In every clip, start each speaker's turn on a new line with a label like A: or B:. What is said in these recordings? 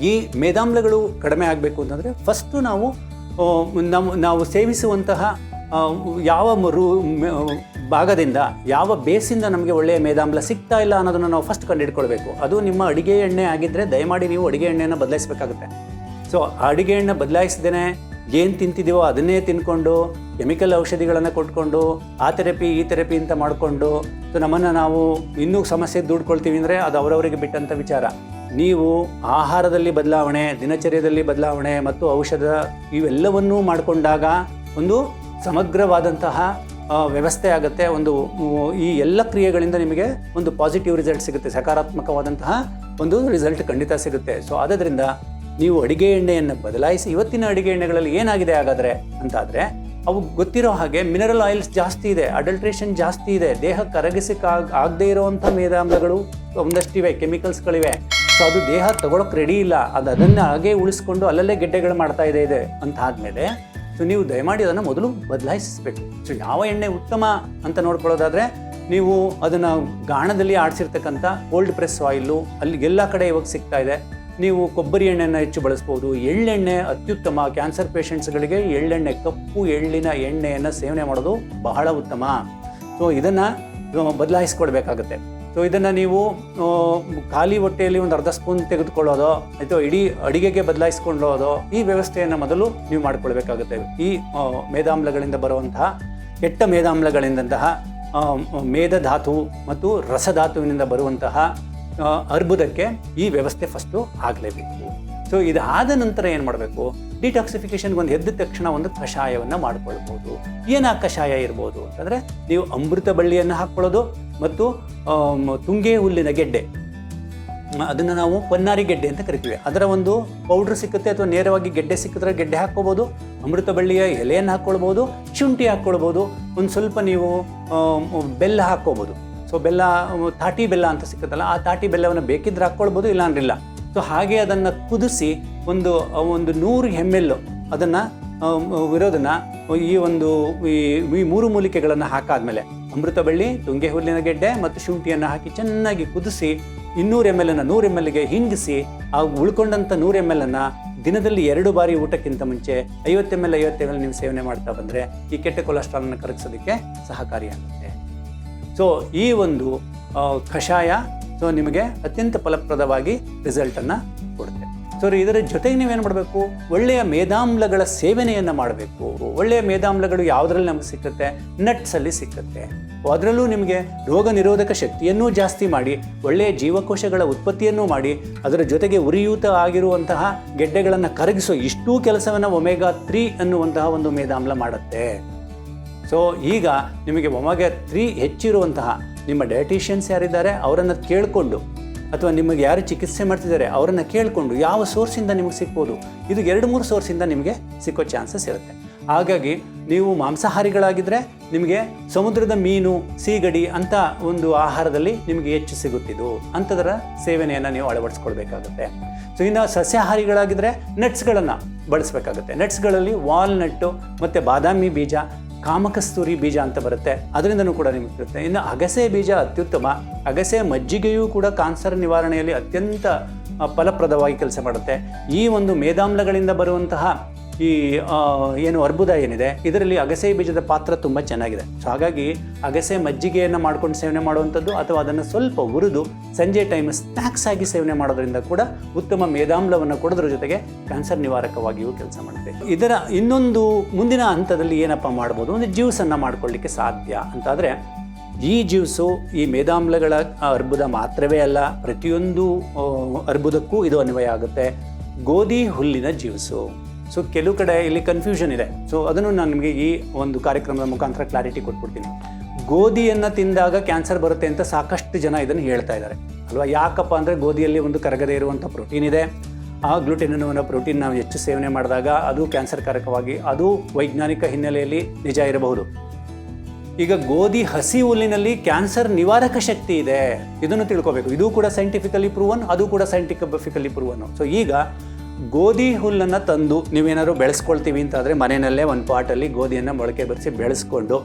A: ಈ ಮೇದಾಮ್ಲಗಳು ಕಡಿಮೆ ಆಗಬೇಕು ಅಂತಂದರೆ ಫಸ್ಟು ನಾವು ನಮ್ಮ ನಾವು ಸೇವಿಸುವಂತಹ ಯಾವ ರು ಭಾಗದಿಂದ, ಯಾವ ಬೇಸಿಂದ ನಮಗೆ ಒಳ್ಳೆಯ ಮೇದಾಮ್ಲ ಸಿಗ್ತಾ ಇಲ್ಲ ಅನ್ನೋದನ್ನು ನಾವು ಫಸ್ಟ್ ಕಂಡುಹಿಡ್ಕೊಳ್ಬೇಕು. ಅದು ನಿಮ್ಮ ಅಡುಗೆ ಎಣ್ಣೆ ಆಗಿದ್ದರೆ ದಯಮಾಡಿ ನೀವು ಅಡುಗೆ ಎಣ್ಣೆಯನ್ನು ಬದಲಾಯಿಸಬೇಕಾಗುತ್ತೆ. ಸೊ ಅಡುಗೆ ಎಣ್ಣೆ ಬದಲಾಯಿಸ್ದೇನೆ ಏನು ತಿಂತಿದ್ದೀವೋ ಅದನ್ನೇ ತಿನ್ಕೊಂಡು, ಕೆಮಿಕಲ್ ಔಷಧಿಗಳನ್ನು ಕೊಟ್ಕೊಂಡು, ಆ ಥೆರಪಿ, ಈ ಥೆರಪಿ ಅಂತ ಮಾಡಿಕೊಂಡು, ಸೊ, ನಮ್ಮನ್ನು ನಾವು ಇನ್ನೂ ಸಮಸ್ಯೆ ದುಡ್ಕೊಳ್ತೀವಿ ಅಂದರೆ ಅದು ಅವರವರಿಗೆ ಬಿಟ್ಟಂಥ ವಿಚಾರ. ನೀವು ಆಹಾರದಲ್ಲಿ ಬದಲಾವಣೆ, ದಿನಚರ್ಯದಲ್ಲಿ ಬದಲಾವಣೆ ಮತ್ತು ಔಷಧ ಇವೆಲ್ಲವನ್ನೂ ಮಾಡಿಕೊಂಡಾಗ ಒಂದು ಸಮಗ್ರವಾದಂತಹ ವ್ಯವಸ್ಥೆ ಆಗುತ್ತೆ. ಒಂದು ಈ ಎಲ್ಲ ಕ್ರಿಯೆಗಳಿಂದ ನಿಮಗೆ ಒಂದು ಪಾಸಿಟಿವ್ ರಿಸಲ್ಟ್ ಸಿಗುತ್ತೆ. ಸಕಾರಾತ್ಮಕವಾದಂತಹ ಒಂದು ರಿಸಲ್ಟ್ ಖಂಡಿತ ಸಿಗುತ್ತೆ. ಸೊ ಆದ್ದರಿಂದ ನೀವು ಅಡಿಗೆ ಎಣ್ಣೆಯನ್ನು ಬದಲಾಯಿಸಿ, ಇವತ್ತಿನ ಅಡಿಗೆ ಎಣ್ಣೆಗಳಲ್ಲಿ ಏನಾಗಿದೆ ಹಾಗಾದರೆ ಅಂತಾದರೆ, ಅವು ಗೊತ್ತಿರೋ ಹಾಗೆ ಮಿನರಲ್ ಆಯಿಲ್ಸ್ ಜಾಸ್ತಿ ಇದೆ ಅಡಲ್ಟ್ರೇಷನ್ ಜಾಸ್ತಿ ಇದೆ, ದೇಹ ಕರಗಿಸಿಕ್ಕಾಗ ಆಗದೇ ಇರೋವಂಥ ಮೇಧಾಮ್ಲಗಳು ಒಂದಷ್ಟಿವೆ ಕೆಮಿಕಲ್ಸ್ಗಳಿವೆ ಸೊ ಅದು ದೇಹ ತಗೊಳಕ್ಕೆ ರೆಡಿ ಇಲ್ಲ. ಅದು ಅದನ್ನು ಹಾಗೆ ಉಳಿಸ್ಕೊಂಡು ಅಲ್ಲಲ್ಲೇ ಗೆಡ್ಡೆಗಳು ಮಾಡ್ತಾ ಇದೆ ಇದೆ ಅಂತ ಆದಮೇಲೆ ಸೊ ನೀವು ದಯಮಾಡಿ ಅದನ್ನು ಮೊದಲು ಬದಲಾಯಿಸಬೇಕು. ಸೊ ಯಾವ ಎಣ್ಣೆ ಉತ್ತಮ ಅಂತ ನೋಡ್ಕೊಳ್ಳೋದಾದರೆ, ನೀವು ಅದನ್ನು ಗಾಣದಲ್ಲಿ ಆಡಿಸಿರ್ತಕ್ಕಂಥ ಕೋಲ್ಡ್ ಪ್ರೆಸ್ ಆಯಿಲು ಅಲ್ಲಿ ಎಲ್ಲ ಕಡೆ ಇವಾಗ ಸಿಗ್ತಾ ಇದೆ. ನೀವು ಕೊಬ್ಬರಿ ಎಣ್ಣೆಯನ್ನು ಹೆಚ್ಚು ಬಳಸ್ಬೋದು. ಎಳ್ಳೆಣ್ಣೆ ಅತ್ಯುತ್ತಮ. ಕ್ಯಾನ್ಸರ್ ಪೇಷಂಟ್ಸ್ಗಳಿಗೆ ಎಳ್ಳೆಣ್ಣೆ, ಕಪ್ಪು ಎಳ್ಳಿನ ಎಣ್ಣೆಯನ್ನು ಸೇವನೆ ಮಾಡೋದು ಬಹಳ ಉತ್ತಮ. ಸೊ ಇದನ್ನು ಬದಲಾಯಿಸ್ಕೊಳ್ಬೇಕಾಗತ್ತೆ ಸೊ ಇದನ್ನು ನೀವು ಖಾಲಿ ಹೊಟ್ಟೆಯಲ್ಲಿ ಒಂದು ಅರ್ಧ ಸ್ಪೂನ್ ತೆಗೆದುಕೊಳ್ಳೋದು ಅಥವಾ ಇಡೀ ಅಡಿಗೆಗೆ ಬದಲಾಯಿಸ್ಕೊಂಡೋದು ಈ ವ್ಯವಸ್ಥೆಯನ್ನು ಮೊದಲು ನೀವು ಮಾಡಿಕೊಳ್ಬೇಕಾಗುತ್ತೆ. ಈ ಮೇಧಾಮ್ಲಗಳಿಂದ ಬರುವಂತಹ, ಕೆಟ್ಟ ಮೇಧಾಮ್ಲಗಳಿಂದಂತಹ ಮೇಧ ಧಾತು ಮತ್ತು ರಸಧಾತುವಿನಿಂದ ಬರುವಂತಹ ಅರ್ಬುದಕ್ಕೆ ಈ ವ್ಯವಸ್ಥೆ ಫಸ್ಟು ಆಗಲೇಬೇಕು. ಸೊ ಇದಾದ ನಂತರ ಏನು ಮಾಡಬೇಕು? ಡಿಟಾಕ್ಸಿಫಿಕೇಶನ್ಗೆ ಒಂದು ಎದ್ದ ತಕ್ಷಣ ಒಂದು ಕಷಾಯವನ್ನು ಮಾಡ್ಕೊಳ್ಬೋದು. ಏನು ಆ ಕಷಾಯ ಇರ್ಬೋದು ಅಂತಂದರೆ ನೀವು ಅಮೃತ ಬಳ್ಳಿಯನ್ನು ಹಾಕ್ಕೊಳ್ಳೋದು ಮತ್ತು ತುಂಗೆ ಹುಲ್ಲಿನ ಗೆಡ್ಡೆ. ಅದನ್ನು ನಾವು ಪನ್ನಾರಿ ಗೆಡ್ಡೆ ಅಂತ ಕರಿತೀವಿ. ಅದರ ಒಂದು ಪೌಡ್ರ್ ಸಿಕ್ಕುತ್ತೆ ಅಥವಾ ನೇರವಾಗಿ ಗೆಡ್ಡೆ ಸಿಕ್ಕಿದ್ರೆ ಗೆಡ್ಡೆ ಹಾಕ್ಕೋಬೋದು, ಅಮೃತ ಬಳ್ಳಿಯ ಎಲೆಯನ್ನು ಹಾಕ್ಕೊಳ್ಬೋದು, ಶುಂಠಿ ಹಾಕ್ಕೊಳ್ಬೋದು, ಒಂದು ಸ್ವಲ್ಪ ನೀವು ಬೆಲ್ಲ ಹಾಕ್ಕೋಬೋದು. ಸೊ ಬೆಲ್ಲ, ತಾಟಿ ಬೆಲ್ಲ ಅಂತ ಸಿಕ್ಕುತ್ತಲ್ಲ, ಆ ತಾಟಿ ಬೆಲ್ಲವನ್ನು ಬೇಕಿದ್ರೆ ಹಾಕ್ಕೊಳ್ಬೋದು ಇಲ್ಲ. ಅಂದ್ರಿಲ್ಲ ಸೊ ಹಾಗೆ ಅದನ್ನು ಕುದಿಸಿ ಒಂದು ಒಂದು ನೂರು ಎಂ ಎಲ್ ಅದನ್ನು ಇರೋದನ್ನು ಈ ಒಂದು, ಈ ಮೂರು ಮೂಲಿಕೆಗಳನ್ನು ಹಾಕಾದ್ಮೇಲೆ ಅಮೃತ ಬಳ್ಳಿ ತುಂಗೆ ಹುಲ್ಲಿನ ಗೆಡ್ಡೆ ಮತ್ತು ಶುಂಠಿಯನ್ನು ಹಾಕಿ ಚೆನ್ನಾಗಿ ಕುದಿಸಿ, ಇನ್ನೂರು ಎಂ ಎಲ್ ಅನ್ನು ನೂರು ಎಂ ಎಲ್ಗೆ ಹಿಂಗಿಸಿ, ಆ ಉಳ್ಕೊಂಡಂಥ ನೂರು ಎಂ ಎಲ್ ಅನ್ನು ದಿನದಲ್ಲಿ ಎರಡು ಬಾರಿ ಊಟಕ್ಕಿಂತ ಮುಂಚೆ ಐವತ್ತು ಎಂ ಎಲ್ ಐವತ್ತು ಎಂ ಎಲ್ ನೀವು ಸೇವನೆ ಮಾಡ್ತಾ ಬಂದರೆ ಈ ಕೆಟ್ಟ ಕೊಲೆಸ್ಟ್ರಾಲ್ನ ಕರಗಿಸೋದಕ್ಕೆ ಸಹಕಾರಿಯಾಗುತ್ತೆ ಸೊ ಈ ಒಂದು ಕಷಾಯ ಸೊ ನಿಮಗೆ ಅತ್ಯಂತ ಫಲಪ್ರದವಾಗಿ ರಿಸಲ್ಟನ್ನು ಕೊಡುತ್ತೆ ಸೊ ಇದರ ಜೊತೆಗೆ ನೀವೇನು ಮಾಡಬೇಕು? ಒಳ್ಳೆಯ ಮೇದಾಮ್ಲಗಳ ಸೇವನೆಯನ್ನು ಮಾಡಬೇಕು. ಒಳ್ಳೆಯ ಮೇದಾಮ್ಲಗಳು ಯಾವುದರಲ್ಲಿ ನಮಗೆ ಸಿಕ್ಕುತ್ತೆ? ನಟ್ಸಲ್ಲಿ ಸಿಕ್ಕುತ್ತೆ. ಅದರಲ್ಲೂ ನಿಮಗೆ ರೋಗ ನಿರೋಧಕ ಶಕ್ತಿಯನ್ನೂ ಜಾಸ್ತಿ ಮಾಡಿ, ಒಳ್ಳೆಯ ಜೀವಕೋಶಗಳ ಉತ್ಪತ್ತಿಯನ್ನು ಮಾಡಿ, ಅದರ ಜೊತೆಗೆ ಉರಿಯೂತ ಆಗಿರುವಂತಹ ಗೆಡ್ಡೆಗಳನ್ನು ಕರಗಿಸೋ ಇಷ್ಟೂ ಕೆಲಸವನ್ನು ಒಮೆಗಾ ತ್ರೀ ಅನ್ನುವಂತಹ ಒಂದು ಮೇದಾಮ್ಲ ಮಾಡುತ್ತೆ. ಸೊ, ಈಗ ನಿಮಗೆ ಒಮೆಗಾ ತ್ರೀ ಹೆಚ್ಚಿರುವಂತಹ ನಿಮ್ಮ ಡಯಟಿಷಿಯನ್ಸ್ ಯಾರಿದ್ದಾರೆ, ಅವರನ್ನು ಕೇಳಿಕೊಂಡು ಅಥವಾ ನಿಮಗೆ ಯಾರು ಚಿಕಿತ್ಸೆ ಮಾಡ್ತಿದ್ದಾರೆ ಅವರನ್ನು ಕೇಳಿಕೊಂಡು ಯಾವ ಸೋರ್ಸಿಂದ ನಿಮಗೆ ಸಿಗ್ಬೋದು? ಇದು ಎರಡು ಮೂರು ಸೋರ್ಸಿಂದ ನಿಮಗೆ ಸಿಕ್ಕೋ ಚಾನ್ಸಸ್ ಇರುತ್ತೆ. ಹಾಗಾಗಿ ನೀವು ಮಾಂಸಾಹಾರಿಗಳಾಗಿದ್ದರೆ ನಿಮಗೆ ಸಮುದ್ರದ ಮೀನು, ಸೀಗಡಿ ಅಂತ ಒಂದು ಆಹಾರದಲ್ಲಿ ನಿಮಗೆ ಹೆಚ್ಚು ಸಿಗುತ್ತಿದ್ದು. ಅಂಥದರ ಸೇವನೆಯನ್ನು ನೀವು ಅಳವಡಿಸ್ಕೊಳ್ಬೇಕಾಗುತ್ತೆ. ಸೊ ಇನ್ನು ಸಸ್ಯಾಹಾರಿಗಳಾಗಿದ್ದರೆ ನಟ್ಸ್ಗಳನ್ನು ಬಳಸಬೇಕಾಗುತ್ತೆ. ನಟ್ಸ್ಗಳಲ್ಲಿ ವಾಲ್ನಟ್ಟು ಮತ್ತು ಬಾದಾಮಿ ಬೀಜ ಕಾಮಕಸ್ತೂರಿ ಬೀಜ ಅಂತ ಬರುತ್ತೆ. ಅದರಿಂದನೂ ಕೂಡ ನಿಮಗೆ ಸಿಗುತ್ತೆ ಇನ್ನು ಅಗಸೆ ಬೀಜ ಅತ್ಯುತ್ತಮ. ಅಗಸೆ ಮಜ್ಜಿಗೆಯೂ ಕೂಡ ಕ್ಯಾನ್ಸರ್ ನಿವಾರಣೆಯಲ್ಲಿ ಅತ್ಯಂತ ಫಲಪ್ರದವಾಗಿ ಕೆಲಸ ಮಾಡುತ್ತೆ. ಈ ಒಂದು ಮೇದಾಮ್ಲಗಳಿಂದ ಬರುವಂತಹ ಈ ಏನು ಅರ್ಬುದ ಏನಿದೆ, ಇದರಲ್ಲಿ ಅಗಸೆ ಬೀಜದ ಪಾತ್ರ ತುಂಬ ಚೆನ್ನಾಗಿದೆ. ಸೊ ಹಾಗಾಗಿ ಅಗಸೆ ಮಜ್ಜಿಗೆಯನ್ನು ಮಾಡ್ಕೊಂಡು ಸೇವನೆ ಮಾಡುವಂಥದ್ದು ಅಥವಾ ಅದನ್ನು ಸ್ವಲ್ಪ ಹುರಿದು ಸಂಜೆ ಟೈಮ್ ಸ್ನ್ಯಾಕ್ಸ್ ಆಗಿ ಸೇವನೆ ಮಾಡೋದ್ರಿಂದ ಕೂಡ ಉತ್ತಮ ಮೇಧಾಮ್ಲವನ್ನು ಕೊಡೋದ್ರ ಜೊತೆಗೆ ಕ್ಯಾನ್ಸರ್ ನಿವಾರಕವಾಗಿಯೂ ಕೆಲಸ ಮಾಡುತ್ತೆ. ಇದರ ಇನ್ನೊಂದು ಮುಂದಿನ ಹಂತದಲ್ಲಿ ಏನಪ್ಪ ಮಾಡ್ಬೋದು, ಒಂದು ಜ್ಯೂಸನ್ನು ಮಾಡ್ಕೊಳ್ಳಿಕ್ಕೆ ಸಾಧ್ಯ ಅಂತಾದರೆ, ಈ ಜ್ಯೂಸು ಈ ಮೇಧಾಮ್ಲಗಳ ಅರ್ಬುದ ಮಾತ್ರವೇ ಅಲ್ಲ, ಪ್ರತಿಯೊಂದು ಅರ್ಬುದಕ್ಕೂ ಇದು ಅನ್ವಯ ಆಗುತ್ತೆ, ಗೋಧಿ ಹುಲ್ಲಿನ ಜ್ಯೂಸು ಸೊ ಕೆಲವು ಕಡೆ ಇಲ್ಲಿ ಕನ್ಫ್ಯೂಷನ್ ಇದೆ. ಸೊ ಅದನ್ನು ನಾನು ನಿಮಗೆ ಈ ಒಂದು ಕಾರ್ಯಕ್ರಮದ ಮುಖಾಂತರ ಕ್ಲಾರಿಟಿ ಕೊಟ್ಬಿಡ್ತೀನಿ. ಗೋಧಿಯನ್ನು ತಿಂದಾಗ ಕ್ಯಾನ್ಸರ್ ಬರುತ್ತೆ ಅಂತ ಸಾಕಷ್ಟು ಜನ ಇದನ್ನು ಹೇಳ್ತಾ ಇದ್ದಾರೆ. ಅಲ್ವಾ? ಯಾಕಪ್ಪ ಅಂದರೆ ಗೋಧಿಯಲ್ಲಿ ಒಂದು ಕರಗದೇ ಇರುವಂಥ ಪ್ರೋಟೀನ್ ಇದೆ. ಆ ಗ್ಲುಟೆನ್ ಅನ್ನುವ ಪ್ರೋಟೀನ್ ನಾವು ಹೆಚ್ಚು ಸೇವನೆ ಮಾಡಿದಾಗ ಅದು ಕ್ಯಾನ್ಸರ್ಕಾರಕವಾಗಿ, ಅದು ವೈಜ್ಞಾನಿಕ ಹಿನ್ನೆಲೆಯಲ್ಲಿ ನಿಜ ಇರಬಹುದು. ಈಗ ಗೋಧಿ ಹಸಿ ಹುಲ್ಲಿನಲ್ಲಿ ಕ್ಯಾನ್ಸರ್ ನಿವಾರಕ ಶಕ್ತಿ ಇದೆ. ಇದನ್ನು ತಿಳ್ಕೋಬೇಕು. ಇದು ಕೂಡ ಸೈಂಟಿಫಿಕಲಿ ಪ್ರೂವನ್ ಅದು ಕೂಡ ಸೈಂಟಿಫಿಕಲಿ ಪ್ರೂವನ್ ಸೊ ಈಗ ಗೋಧಿ ಹುಲ್ಲನ್ನು ತಂದು ನೀವೇನಾದ್ರು ಬೆಳೆಸ್ಕೊಳ್ತೀವಿ ಅಂತಾದರೆ ಮನೆಯಲ್ಲೇ ಒಂದು ಪಾಟಲ್ಲಿ ಗೋಧಿಯನ್ನು ಮೊಳಕೆ ಬರೆಸಿ ಬೆಳೆಸ್ಕೊಂಡು,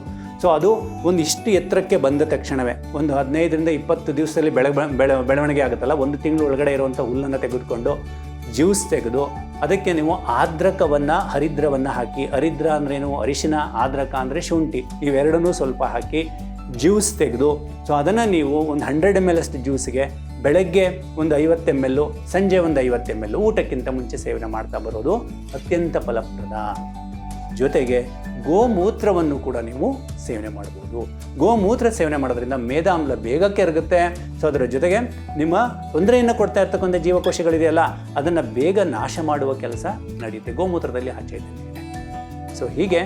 A: ಸೊ ಅದು ಒಂದು ಇಷ್ಟು ಎತ್ತರಕ್ಕೆ ಬಂದ ತಕ್ಷಣವೇ, ಒಂದು ಹದಿನೈದರಿಂದ ಇಪ್ಪತ್ತು ದಿವಸದಲ್ಲಿ ಬೆಳೆ ಬೆಳೆ, ಬೆಳವಣಿಗೆ ಆಗುತ್ತಲ್ಲ, ಒಂದು ತಿಂಗಳು ಒಳಗಡೆ ಇರುವಂಥ ಹುಲ್ಲನ್ನು ತೆಗೆದುಕೊಂಡು ಜ್ಯೂಸ್ ತೆಗೆದು, ಅದಕ್ಕೆ ನೀವು ಆರ್ದ್ರಕವನ್ನು ಹರಿದ್ರವನ್ನು ಹಾಕಿ, ಹರಿದ್ರ ಅಂದ್ರೇನು ಅರಿಶಿನ, ಆದ್ರಕ ಅಂದರೆ ಶುಂಠಿ, ಇವೆರಡನ್ನೂ ಸ್ವಲ್ಪ ಹಾಕಿ ಜ್ಯೂಸ್ ತೆಗೆದು, ಸೊ ಅದನ್ನು ನೀವು ಒಂದು ಹಂಡ್ರೆಡ್ ಎಂ ಎಲ್ ಅಷ್ಟು ಜ್ಯೂಸ್ಗೆ ಬೆಳಗ್ಗೆ ಒಂದು ಐವತ್ತು ಎಂ ಎಲ್ಲು ಸಂಜೆ ಒಂದು ಐವತ್ತು ಎಂ ಎಲ್ಲು ಊಟಕ್ಕಿಂತ ಮುಂಚೆ ಸೇವನೆ ಮಾಡ್ತಾ ಬರೋದು ಅತ್ಯಂತ ಫಲಪ್ರದ. ಜೊತೆಗೆ ಗೋಮೂತ್ರವನ್ನು ಕೂಡ ನೀವು ಸೇವನೆ ಮಾಡ್ಬೋದು. ಗೋಮೂತ್ರ ಸೇವನೆ ಮಾಡೋದ್ರಿಂದ ಮೇಧಾಮ್ಲ ಬೇಗ ಕೆರಗುತ್ತೆ ಸೊ ಅದರ ಜೊತೆಗೆ ನಿಮ್ಮ ತೊಂದರೆಯನ್ನು ಕೊಡ್ತಾ ಇರ್ತಕ್ಕಂಥ ಜೀವಕೋಶಗಳಿದೆಯಲ್ಲ, ಅದನ್ನು ಬೇಗ ನಾಶ ಮಾಡುವ ಕೆಲಸ ನಡೆಯುತ್ತೆ. ಗೋಮೂತ್ರದಲ್ಲಿ ಆಚೆ ಸೊ ಹೀಗೆ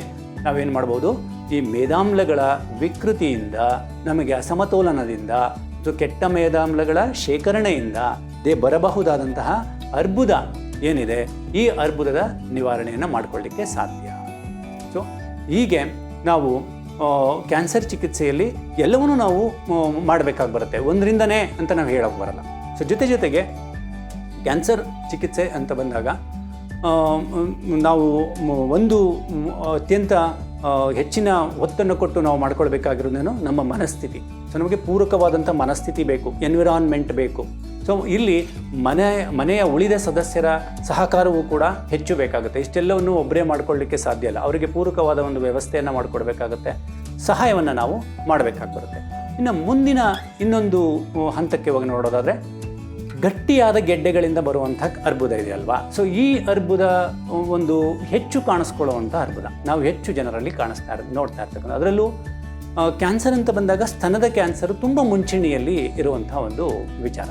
A: ನಾವೇನು ಮಾಡ್ಬೋದು? ಈ ಮೇಧಾಮ್ಲಗಳ ವಿಕೃತಿಯಿಂದ, ನಮಗೆ ಅಸಮತೋಲನದಿಂದ ಮತ್ತು ಕೆಟ್ಟ ಮೇಧಾಮ್ಲಗಳ ಶೇಖರಣೆಯಿಂದ ದೇ ಬರಬಹುದಾದಂತಹ ಅರ್ಬುದ ಏನಿದೆ ಈ ಅರ್ಬುದದ ನಿವಾರಣೆಯನ್ನು ಮಾಡಿಕೊಳ್ಳಿಕ್ಕೆ ಸಾಧ್ಯ. ಸೊ ಹೀಗೆ ನಾವು ಕ್ಯಾನ್ಸರ್ ಚಿಕಿತ್ಸೆಯಲ್ಲಿ ಎಲ್ಲವನ್ನೂ ನಾವು ಮಾಡಬೇಕಾಗಿ ಬರುತ್ತೆ. ಒಂದರಿಂದನೇ ಅಂತ ನಾವು ಹೇಳೋಕೆ ಬರಲ್ಲ. ಸೊ ಜೊತೆ ಜೊತೆಗೆ ಕ್ಯಾನ್ಸರ್ ಚಿಕಿತ್ಸೆ ಅಂತ ಬಂದಾಗ ನಾವು ಒಂದು ಅತ್ಯಂತ ಹೆಚ್ಚಿನ ಒತ್ತನ್ನು ಕೊಟ್ಟು ನಾವು ಮಾಡ್ಕೊಳ್ಬೇಕಾಗಿರೋದೇನು ನಮ್ಮ ಮನಸ್ಥಿತಿ. ಸೊ ನಮಗೆ ಪೂರಕವಾದಂಥ ಮನಸ್ಥಿತಿ ಬೇಕು ಎನ್ವಿರಾನ್ಮೆಂಟ್ ಬೇಕು. ಸೊ ಇಲ್ಲಿ ಮನೆ, ಮನೆಯ ಉಳಿದ ಸದಸ್ಯರ ಸಹಕಾರವೂ ಕೂಡ ಹೆಚ್ಚು ಬೇಕಾಗುತ್ತೆ. ಇಷ್ಟೆಲ್ಲವನ್ನು ಒಬ್ಬರೇ ಮಾಡ್ಕೊಳ್ಳಿಕ್ಕೆ ಸಾಧ್ಯ ಇಲ್ಲ. ಅವರಿಗೆ ಪೂರಕವಾದ ಒಂದು ವ್ಯವಸ್ಥೆಯನ್ನು ಮಾಡಿಕೊಡ್ಬೇಕಾಗುತ್ತೆ. ಸಹಾಯವನ್ನು ನಾವು ಮಾಡಬೇಕಾಗಿ ಬರುತ್ತೆ ಇನ್ನು ಮುಂದಿನ ಇನ್ನೊಂದು ಹಂತಕ್ಕೆ ಹೋಗಿ ನೋಡೋದಾದರೆ ಗಟ್ಟಿಯಾದ ಗೆಡ್ಡೆಗಳಿಂದ ಬರುವಂಥ ಅರ್ಬುದ ಇದೆಯಲ್ವಾ? ಸೊ ಈ ಅರ್ಬುದ ಒಂದು ಹೆಚ್ಚು ಕಾಣಿಸ್ಕೊಳ್ಳುವಂಥ ಅರ್ಬುದ. ನಾವು ಹೆಚ್ಚು ಜನರಲ್ಲಿ ಕಾಣಿಸ್ತಾ ನೋಡ್ತಾ ಇರ್ತಕ್ಕಂಥ ಅದರಲ್ಲೂ ಕ್ಯಾನ್ಸರ್ ಅಂತ ಬಂದಾಗ ಸ್ತನದ ಕ್ಯಾನ್ಸರು ತುಂಬ ಮುಂಚೂಣಿಯಲ್ಲಿ ಇರುವಂಥ ಒಂದು ವಿಚಾರ.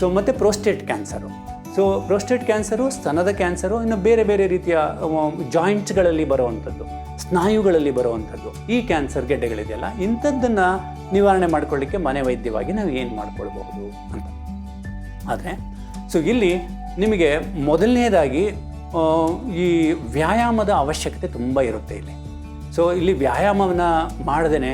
A: ಸೊ ಮತ್ತು prostate cancer. So prostate cancer, ಸ್ತನದ cancer, ಇನ್ನು ಬೇರೆ ಬೇರೆ ರೀತಿಯ ಜಾಯಿಂಟ್ಸ್ಗಳಲ್ಲಿ ಬರುವಂಥದ್ದು, ಸ್ನಾಯುಗಳಲ್ಲಿ ಬರುವಂಥದ್ದು, ಈ ಕ್ಯಾನ್ಸರ್ ಗೆಡ್ಡೆಗಳಿದೆಯಲ್ಲ, ಇಂಥದ್ದನ್ನು ನಿವಾರಣೆ ಮಾಡಿಕೊಳ್ಳಿಕ್ಕೆ ಮನೆ ವೈದ್ಯವಾಗಿ ನಾವು ಏನು ಮಾಡ್ಕೊಳ್ಬಹುದು? ಆದರೆ ಸೊ ಇಲ್ಲಿ ನಿಮಗೆ ಮೊದಲನೇದಾಗಿ ಈ ವ್ಯಾಯಾಮದ ಅವಶ್ಯಕತೆ ತುಂಬ ಇರುತ್ತೆ ಇಲ್ಲಿ. ಸೊ ಇಲ್ಲಿ ವ್ಯಾಯಾಮವನ್ನು ಮಾಡದೇ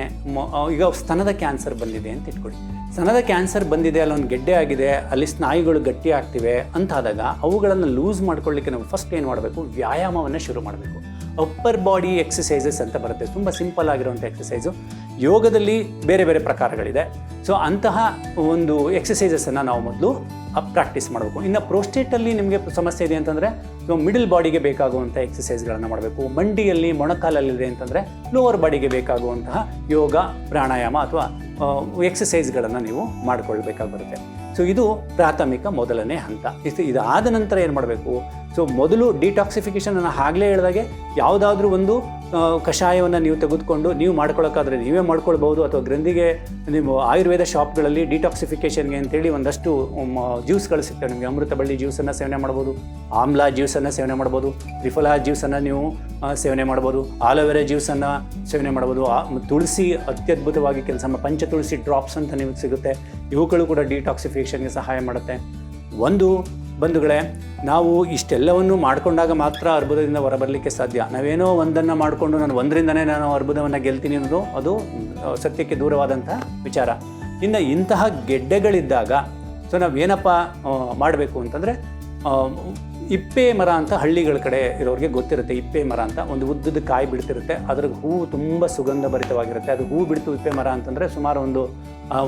A: ಈಗ ಸ್ತನದ ಕ್ಯಾನ್ಸರ್ ಬಂದಿದೆ ಅಂತ ಇಟ್ಕೊಳ್ಳಿ. ಸ್ತನದ ಕ್ಯಾನ್ಸರ್ ಬಂದಿದೆ, ಅಲ್ಲೊಂದು ಗೆಡ್ಡೆ ಆಗಿದೆ, ಅಲ್ಲಿ ಸ್ನಾಯುಗಳು ಗಟ್ಟಿ ಆಗ್ತಿವೆ ಅಂತಾದಾಗ ಅವುಗಳನ್ನು ಲೂಸ್ ಮಾಡ್ಕೊಳ್ಳಿಕ್ಕೆ ನಾವು ಫಸ್ಟ್ ಏನು ಮಾಡಬೇಕು? ವ್ಯಾಯಾಮವನ್ನು ಶುರು ಮಾಡಬೇಕು. ಅಪ್ಪರ್ ಬಾಡಿ ಎಕ್ಸಸೈಸಸ್ ಅಂತ ಬರುತ್ತೆ. ತುಂಬ ಸಿಂಪಲ್ ಆಗಿರುವಂಥ ಎಕ್ಸಸೈಸು ಯೋಗದಲ್ಲಿ ಬೇರೆ ಬೇರೆ ಪ್ರಕಾರಗಳಿದೆ. ಸೊ ಅಂತಹ ಒಂದು ಎಕ್ಸಸೈಸಸನ್ನು ನಾವು ಮೊದಲು ಪ್ರಾಕ್ಟೀಸ್ ಮಾಡಬೇಕು. ಇನ್ನು ಪ್ರೋಸ್ಟೇಟಲ್ಲಿ ನಿಮಗೆ ಸಮಸ್ಯೆ ಇದೆ ಅಂತಂದರೆ ಇವಾಗ ಮಿಡಲ್ ಬಾಡಿಗೆ ಬೇಕಾಗುವಂಥ ಎಕ್ಸಸೈಸ್ಗಳನ್ನು ಮಾಡಬೇಕು. ಮಂಡಿಯಲ್ಲಿ ಮೊಣಕಾಲಲ್ಲಿದೆ ಅಂತಂದರೆ ಲೋವರ್ ಬಾಡಿಗೆ ಬೇಕಾಗುವಂತಹ ಯೋಗ, ಪ್ರಾಣಾಯಾಮ ಅಥವಾ ಎಕ್ಸಸೈಸ್ಗಳನ್ನು ನೀವು ಮಾಡಿಕೊಳ್ಬೇಕಾಗಿರುತ್ತೆ ಸೊ ಇದು ಪ್ರಾಥಮಿಕ ಮೊದಲನೇ ಹಂತ. ಇದು ಇದಾದ ನಂತರ ಏನು ಮಾಡಬೇಕು? ಸೊ ಮೊದಲು ಡಿಟಾಕ್ಸಿಫಿಕೇಷನ್ ನಾನು ಆಗಲೇ ಹೇಳಿದಾಗೆ, ಯಾವುದಾದ್ರೂ ಒಂದು ಕಷಾಯವನ್ನು ನೀವು ತೆಗೆದುಕೊಂಡು ನೀವು ಮಾಡ್ಕೊಳ್ಳೋಕ್ಕಾದ್ರೆ ನೀವೇ ಮಾಡ್ಕೊಳ್ಬೋದು ಅಥವಾ ಗ್ರಂಥಿಗೆ ನಿಮ್ಮ ಆಯುರ್ವೇದ ಶಾಪ್ಗಳಲ್ಲಿ ಡಿಟಾಕ್ಸಿಫಿಕೇಷನ್ಗೆ ಅಂತೇಳಿ ಒಂದಷ್ಟು ಜ್ಯೂಸ್ಗಳು ಸಿಗ್ತವೆ ನಿಮಗೆ ಅಮೃತ ಬಳ್ಳಿ ಜ್ಯೂಸನ್ನು ಸೇವನೆ ಮಾಡ್ಬೋದು, ಆಮ್ಲ ಜ್ಯೂಸನ್ನು ಸೇವನೆ ಮಾಡ್ಬೋದು, ತ್ರಿಫಲಾ ಜ್ಯೂಸನ್ನು ನೀವು ಸೇವನೆ ಮಾಡ್ಬೋದು, ಆಲೋವೆರಾ ಜ್ಯೂಸನ್ನು ಸೇವನೆ ಮಾಡ್ಬೋದು ತುಳಸಿ ಅತ್ಯದ್ಭುತವಾಗಿ ಕೆಲಸ ಪಂಚ ತುಳಸಿ ಡ್ರಾಪ್ಸ್ ಅಂತ ನಿಮಗೆ ಸಿಗುತ್ತೆ. ಇವುಗಳು ಕೂಡ ಡಿಟಾಕ್ಸಿಫಿಕೇಷನ್ಗೆ ಸಹಾಯ ಮಾಡುತ್ತೆ. ಒಂದು ಬಂಧುಗಳೇ, ನಾವು ಇಷ್ಟೆಲ್ಲವನ್ನು ಮಾಡಿಕೊಂಡಾಗ ಮಾತ್ರ ಅರ್ಬುದದಿಂದ ಹೊರಬರಲಿಕ್ಕೆ ಸಾಧ್ಯ. ನಾವೇನೋ ಒಂದನ್ನು ಮಾಡಿಕೊಂಡು ನಾನು ಒಂದರಿಂದನೇ ನಾನು ಅರ್ಬುದವನ್ನು ಗೆಲ್ತೀನಿ ಅನ್ನೋದು ಅದು ಸತ್ಯಕ್ಕೆ ದೂರವಾದಂತಹ ವಿಚಾರ. ಇನ್ನು ಇಂತಹ ಗೆಡ್ಡೆಗಳಿದ್ದಾಗ, ಸೊ ನಾವೇನಪ್ಪ ಮಾಡಬೇಕು ಅಂತಂದರೆ ಇಪ್ಪೆ ಮರ ಅಂತ ಹಳ್ಳಿಗಳ ಕಡೆ ಇರೋರಿಗೆ ಗೊತ್ತಿರುತ್ತೆ. ಇಪ್ಪೆ ಮರ ಅಂತ ಒಂದು ಉದ್ದದ ಕಾಯಿ ಬಿಡ್ತಿರುತ್ತೆ. ಅದ್ರ ಹೂವು ತುಂಬ ಸುಗಂಧ ಭರಿತವಾಗಿರುತ್ತೆ ಅದು ಹೂವು ಬಿಡ್ತು ಇಪ್ಪೆ ಮರ ಅಂತಂದರೆ ಸುಮಾರು ಒಂದು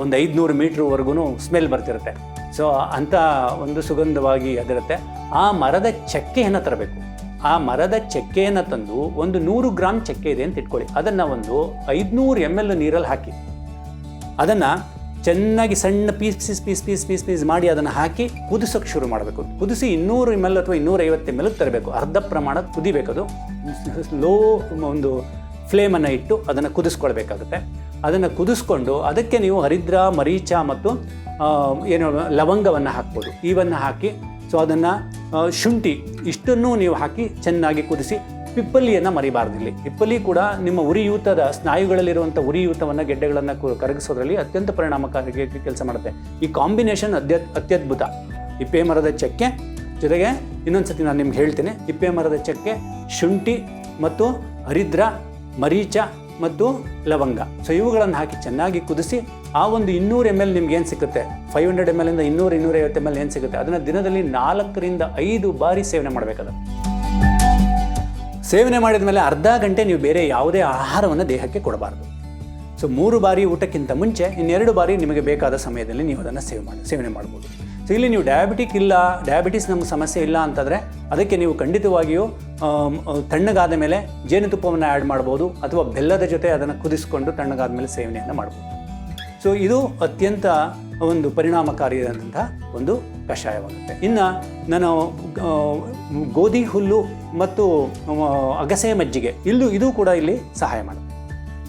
A: ಒಂದು ಐದುನೂರು ಮೀಟ್ರ್ವರೆಗೂ ಸ್ಮೆಲ್ ಬರ್ತಿರುತ್ತೆ. ಸೊ ಅಂಥ ಒಂದು ಸುಗಂಧವಾಗಿ ಅದಿರುತ್ತೆ ಆ ಮರದ ಚಕ್ಕೆಯನ್ನು ತರಬೇಕು. ಆ ಮರದ ಚಕ್ಕೆಯನ್ನು ತಂದು ಒಂದು ನೂರು ಗ್ರಾಮ್ ಚಕ್ಕೆ ಇದೆ ಅಂತ ಇಟ್ಕೊಳ್ಳಿ. ಅದನ್ನು ಒಂದು ಐದುನೂರು ಎಂ ಎಲ್ ನೀರಲ್ಲಿ ಹಾಕಿ. ಅದನ್ನು ಚೆನ್ನಾಗಿ ಸಣ್ಣ piece piece piece piece piece piece ಮಾಡಿ ಅದನ್ನು ಹಾಕಿ ಕುದಿಸೋಕೆ ಶುರು ಮಾಡಬೇಕು. ಕುದಿಸಿ ಇನ್ನೂರು ಎಂ ಎಲ್ ಅಥವಾ ಇನ್ನೂರೈವತ್ತು ಎಂ ಎಲ್ ತರಬೇಕು. ಅರ್ಧ ಪ್ರಮಾಣ ಕುದಿಬೇಕು ಅದು. ಲೋ ಒಂದು ಫ್ಲೇಮನ್ನು ಇಟ್ಟು ಅದನ್ನು ಕುದಿಸ್ಕೊಳ್ಬೇಕಾಗುತ್ತೆ. ಅದನ್ನು ಕುದಿಸ್ಕೊಂಡು ಅದಕ್ಕೆ ನೀವು ಹರಿದ್ರ, ಮರೀಚ ಮತ್ತು ಏನು ಲವಂಗವನ್ನು ಹಾಕ್ಬೋದು. ಇವನ್ನು ಹಾಕಿ, ಸೊ ಅದನ್ನು ಶುಂಠಿ, ಇಷ್ಟನ್ನು ನೀವು ಹಾಕಿ ಚೆನ್ನಾಗಿ ಕುದಿಸಿ ಮರಿಬಾರ್ದು ಇಲ್ಲಿ. ಪಿಪ್ಪಲಿ ಕೂಡ ನಿಮ್ಮ ಉರಿಯೂತದ ಸ್ನಾಯುಗಳಲ್ಲಿರುವಂಥ ಉರಿಯೂತವನ್ನು ಗೆಡ್ಡೆಗಳನ್ನು ಕರಗಿಸೋದ್ರಲ್ಲಿ ಅತ್ಯಂತ ಪರಿಣಾಮಕಾರಿ ಕೆಲಸ ಮಾಡುತ್ತೆ. ಈ ಕಾಂಬಿನೇಷನ್ ಅತ್ಯ ಅತ್ಯದ್ಭುತ. ಇಪ್ಪೆ ಮರದ ಚಕ್ಕೆ, ಜೊತೆಗೆ ಇನ್ನೊಂದು ಸತಿ ನಾನು ನಿಮ್ಗೆ ಹೇಳ್ತೀನಿ. ಇಪ್ಪೆ ಮರದ ಚಕ್ಕೆ, ಶುಂಠಿ ಮತ್ತು ಹರಿದ್ರ, ಮರೀಚ ಮತ್ತು ಲವಂಗ. ಸೊ ಇವುಗಳನ್ನು ಹಾಕಿ ಚೆನ್ನಾಗಿ ಕುದಿಸಿ ಆ ಒಂದು ಇನ್ನೂರು ಎಂ ಎಲ್ ನಿಮ್ಗೆ ಏನು ಸಿಗುತ್ತೆ? ಫೈವ್ ಹಂಡ್ರೆಡ್ ಎಂ ಎಲ್ ಇಂದ ಇನ್ನೂರು, ಇನ್ನೂರೈವತ್ತು ಎಂ ಎಲ್ ಏನು ಸಿಗುತ್ತೆ? ಅದನ್ನು ದಿನದಲ್ಲಿ ನಾಲ್ಕರಿಂದ ಐದು ಬಾರಿ ಸೇವನೆ ಮಾಡಬೇಕಾದ ಸೇವನೆ ಮಾಡಿದ ಮೇಲೆ ಅರ್ಧ ಗಂಟೆ ನೀವು ಬೇರೆ ಯಾವುದೇ ಆಹಾರವನ್ನು ದೇಹಕ್ಕೆ ಕೊಡಬಾರ್ದು. ಸೊ ಮೂರು ಬಾರಿ ಊಟಕ್ಕಿಂತ ಮುಂಚೆ ಇನ್ನೆರಡು ಬಾರಿ ನಿಮಗೆ ಬೇಕಾದ ಸಮಯದಲ್ಲಿ ನೀವು ಅದನ್ನು ಸೇವ್ ಮಾಡಿ, ಸೇವನೆ ಮಾಡ್ಬೋದು. ಸೊ ಇಲ್ಲಿ ನೀವು ಡಯಾಬಿಟಿಕ್ ಇಲ್ಲ ಡಯಾಬಿಟಿಸ್ ನಮ್ಗೆ ಸಮಸ್ಯೆ ಇಲ್ಲ ಅಂತಂದರೆ ಅದಕ್ಕೆ ನೀವು ಖಂಡಿತವಾಗಿಯೂ ತಣ್ಣಗಾದ ಮೇಲೆ ಜೇನುತುಪ್ಪವನ್ನು ಆ್ಯಡ್ ಮಾಡ್ಬೋದು ಅಥವಾ ಬೆಲ್ಲದ ಜೊತೆ ಅದನ್ನು ಕುದಿಸ್ಕೊಂಡು ತಣ್ಣಗಾದ ಮೇಲೆ ಸೇವನೆಯನ್ನು ಮಾಡ್ಬೋದು. ಸೊ ಇದು ಅತ್ಯಂತ ಒಂದು ಪರಿಣಾಮಕಾರಿಯಾದಂಥ ಒಂದು ಕಷಾಯವಾಗುತ್ತೆ. ಇನ್ನು ನಾನು ಗೋಧಿ ಹುಲ್ಲು ಮತ್ತು ಅಗಸೆ ಮಜ್ಜಿಗೆ, ಇಲ್ಲೂ, ಇದು ಕೂಡ ಇಲ್ಲಿ ಸಹಾಯ ಮಾಡುತ್ತೆ.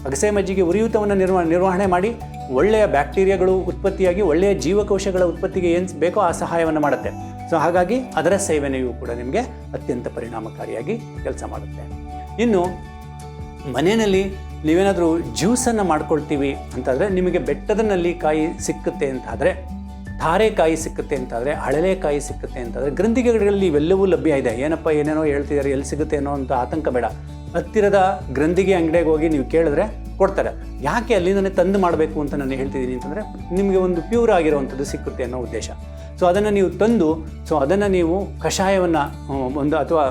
A: ಅಗಸೆ ಮಜ್ಜಿಗೆ ಉರಿಯೂತವನ್ನು ನಿರ್ವ, ನಿರ್ವಹಣೆ ಮಾಡಿ ಒಳ್ಳೆಯ ಬ್ಯಾಕ್ಟೀರಿಯಾಗಳು ಉತ್ಪತ್ತಿಯಾಗಿ, ಒಳ್ಳೆಯ ಜೀವಕೋಶಗಳ ಉತ್ಪತ್ತಿಗೆ ಏನು ಬೇಕೋ ಆ ಸಹಾಯವನ್ನು ಮಾಡುತ್ತೆ. ಸೊ ಹಾಗಾಗಿ ಅದರ ಸೇವನೆಯು ಕೂಡ ನಿಮಗೆ ಅತ್ಯಂತ ಪರಿಣಾಮಕಾರಿಯಾಗಿ ಕೆಲಸ ಮಾಡುತ್ತೆ. ಇನ್ನು ಮನೆಯಲ್ಲಿ ನೀವೇನಾದರೂ ಜ್ಯೂಸನ್ನು ಮಾಡ್ಕೊಳ್ತೀವಿ ಅಂತಂದರೆ ನಿಮಗೆ ಬೆಟ್ಟದ ಕಾಯಿ ಸಿಕ್ಕುತ್ತೆ ಅಂತಾದರೆ, ಧಾರೆಕಾಯಿ ಸಿಕ್ಕುತ್ತೆ ಅಂತಾದರೆ, ಹಳಲೆಕಾಯಿ ಸಿಕ್ಕುತ್ತೆ ಅಂತಾದರೆ ಗ್ರಂಥಿಗೆಗಳಲ್ಲಿ ಇವೆಲ್ಲವೂ ಲಭ್ಯ ಇದೆ. ಏನಪ್ಪ, ಏನೇನೋ ಹೇಳ್ತಿದ್ದಾರೆ, ಎಲ್ಲಿ ಸಿಗುತ್ತೆ ಅನ್ನೋ ಅಂತ ಆತಂಕ ಬೇಡ. ಹತ್ತಿರದ ಗ್ರಂಥಿಗೆ ಅಂಗಡಿಗೆ ಹೋಗಿ ನೀವು ಕೇಳಿದ್ರೆ ಕೊಡ್ತಾರೆ. ಯಾಕೆ ಅಲ್ಲಿಂದನೇ ತಂದು ಮಾಡಬೇಕು ಅಂತ ನಾನು ಹೇಳ್ತಿದ್ದೀನಿ ಅಂತಂದರೆ, ನಿಮಗೆ ಒಂದು ಪ್ಯೂರ್ ಆಗಿರುವಂಥದ್ದು ಸಿಕ್ಕುತ್ತೆ ಅನ್ನೋ ಉದ್ದೇಶ. ಸೊ ಅದನ್ನು ನೀವು ತಂದು ಸೊ ಅದನ್ನು ನೀವು ಕಷಾಯವನ್ನು ಒಂದು ಅಥವಾ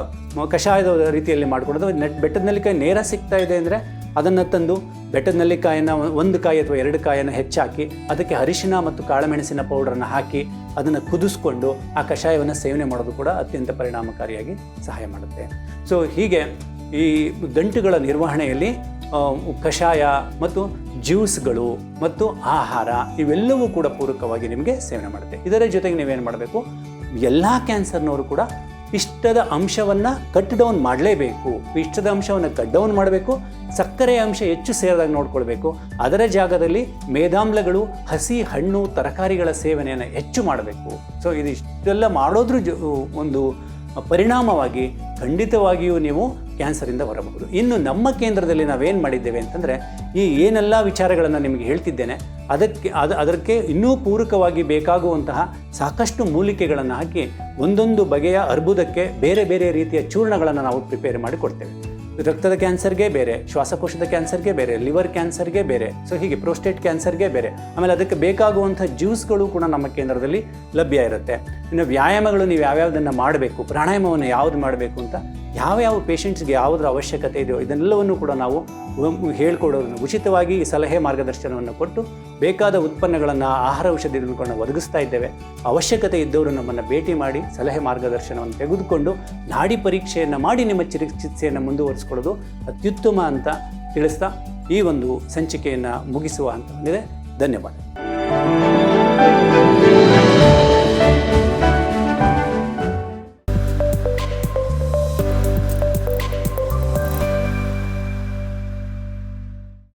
A: ಕಷಾಯದ ರೀತಿಯಲ್ಲಿ ಮಾಡಿಕೊಡೋದು ನೆಟ್ ಬೆಟ್ಟದ ನೆಲ್ಲಿಕಾಯಿ ನೇರ ಸಿಗ್ತಾ ಇದೆ ಅಂದರೆ ಅದನ್ನು ತಂದು ಬೆಟ್ಟದ ನೆಲ್ಲಿಕಾಯನ್ನು ಒಂದು ಕಾಯಿ ಅಥವಾ ಎರಡು ಕಾಯನ್ನು ಹೆಚ್ಚಾಕಿ ಅದಕ್ಕೆ ಅರಿಶಿನ ಮತ್ತು ಕಾಳುಮೆಣಸಿನ ಪೌಡರನ್ನು ಹಾಕಿ ಅದನ್ನು ಕುದಿಸ್ಕೊಂಡು ಆ ಕಷಾಯವನ್ನು ಸೇವನೆ ಮಾಡೋದು ಕೂಡ ಅತ್ಯಂತ ಪರಿಣಾಮಕಾರಿಯಾಗಿ ಸಹಾಯ ಮಾಡುತ್ತೆ. ಸೊ ಹೀಗೆ ಈ ಗಂಟುಗಳ ನಿರ್ವಹಣೆಯಲ್ಲಿ ಕಷಾಯ ಮತ್ತು ಜ್ಯೂಸ್ಗಳು ಮತ್ತು ಆಹಾರ ಇವೆಲ್ಲವೂ ಕೂಡ ಪೂರಕವಾಗಿ ನಿಮಗೆ ಸೇವನೆ ಮಾಡುತ್ತೆ. ಇದರ ಜೊತೆಗೆ ನೀವೇನು ಮಾಡಬೇಕು? ಎಲ್ಲ ಕ್ಯಾನ್ಸರ್ನವರು ಕೂಡ ಪಿಷ್ಟದ ಅಂಶವನ್ನು ಕಟ್ ಡೌನ್ ಮಾಡಲೇಬೇಕು. ಪಿಷ್ಟದ ಅಂಶವನ್ನು ಕಟ್ ಡೌನ್ ಮಾಡಬೇಕು. ಸಕ್ಕರೆ ಅಂಶ ಹೆಚ್ಚು ಸೇರಿದಾಗ ನೋಡ್ಕೊಳ್ಬೇಕು. ಅದರ ಜಾಗದಲ್ಲಿ ಮೇಧಾಮ್ಲಗಳು ಹಸಿ ಹಣ್ಣು, ತರಕಾರಿಗಳ ಸೇವನೆಯನ್ನು ಹೆಚ್ಚು ಮಾಡಬೇಕು. ಸೊ ಇದಿಷ್ಟೆಲ್ಲ ಮಾಡೋದ್ರ ಒಂದು ಪರಿಣಾಮವಾಗಿ ಖಂಡಿತವಾಗಿಯೂ ನೀವು ಕ್ಯಾನ್ಸರಿಂದ ಬರಬಹುದು ಇನ್ನು ನಮ್ಮ ಕೇಂದ್ರದಲ್ಲಿ ನಾವೇನು ಮಾಡಿದ್ದೇವೆ ಅಂತಂದರೆ, ಈ ಏನೆಲ್ಲ ವಿಚಾರಗಳನ್ನು ನಿಮಗೆ ಹೇಳ್ತಿದ್ದೇನೆ, ಅದಕ್ಕೆ, ಅದು, ಅದಕ್ಕೆ ಇನ್ನೂ ಪೂರಕವಾಗಿ ಬೇಕಾಗುವಂತಹ ಸಾಕಷ್ಟು ಮೂಲಿಕೆಗಳನ್ನು ಹಾಕಿ ಒಂದೊಂದು ಬಗೆಯ ಅರ್ಬುದಕ್ಕೆ ಬೇರೆ ಬೇರೆ ರೀತಿಯ ಚೂರ್ಣಗಳನ್ನು ನಾವು ಪ್ರಿಪೇರ್ ಮಾಡಿ ಕೊಡ್ತೇವೆ. ರಕ್ತದ ಕ್ಯಾನ್ಸರ್ಗೆ ಬೇರೆ, ಶ್ವಾಸಕೋಶದ ಕ್ಯಾನ್ಸರ್ಗೆ ಬೇರೆ ಲಿವರ್ ಕ್ಯಾನ್ಸರ್ಗೆ ಬೇರೆ ಸೊ ಹೀಗೆ ಪ್ರೋಸ್ಟೇಟ್ ಕ್ಯಾನ್ಸರ್ಗೆ ಬೇರೆ, ಆಮೇಲೆ ಅದಕ್ಕೆ ಬೇಕಾಗುವಂಥ ಜ್ಯೂಸ್ಗಳು ಕೂಡ ನಮ್ಮ ಕೇಂದ್ರದಲ್ಲಿ ಲಭ್ಯ ಇರುತ್ತೆ. ಇನ್ನು ವ್ಯಾಯಾಮಗಳು ನೀವು ಯಾವ್ಯಾವುದನ್ನು ಮಾಡಬೇಕು, ಪ್ರಾಣಾಯಾಮವನ್ನು ಯಾವುದು ಮಾಡಬೇಕು ಅಂತ ಯಾವ್ಯಾವ ಪೇಷಂಟ್ಸ್ಗೆ ಯಾವುದರ ಅವಶ್ಯಕತೆ ಇದೆಯೋ ಇದನ್ನೆಲ್ಲವನ್ನು ಕೂಡ ನಾವು ಹೇಳ್ಕೊಡೋದನ್ನು ಉಚಿತವಾಗಿ ಸಲಹೆ ಮಾರ್ಗದರ್ಶನವನ್ನು ಕೊಟ್ಟು ಬೇಕಾದ ಉತ್ಪನ್ನಗಳನ್ನು ಆಹಾರ ಔಷಧಿಗಳನ್ನು ಒದಗಿಸ್ತಾ ಇದ್ದೇವೆ. ಅವಶ್ಯಕತೆ ಇದ್ದವರು ನಮ್ಮನ್ನು ಭೇಟಿ ಮಾಡಿ ಸಲಹೆ ಮಾರ್ಗದರ್ಶನವನ್ನು ತೆಗೆದುಕೊಂಡು ನಾಡಿ ಪರೀಕ್ಷೆಯನ್ನು ಮಾಡಿ ನಿಮ್ಮ ಚಿಕಿತ್ಸೆಯನ್ನು ಮುಂದುವರಿಸ್ಕೊಳ್ಳೋದು ಅತ್ಯುತ್ತಮ ಅಂತ ತಿಳಿಸ್ತಾ ಈ ಒಂದು ಸಂಚಿಕೆಯನ್ನು ಮುಗಿಸುವ ಬಂದಿದೆ ಧನ್ಯವಾದ.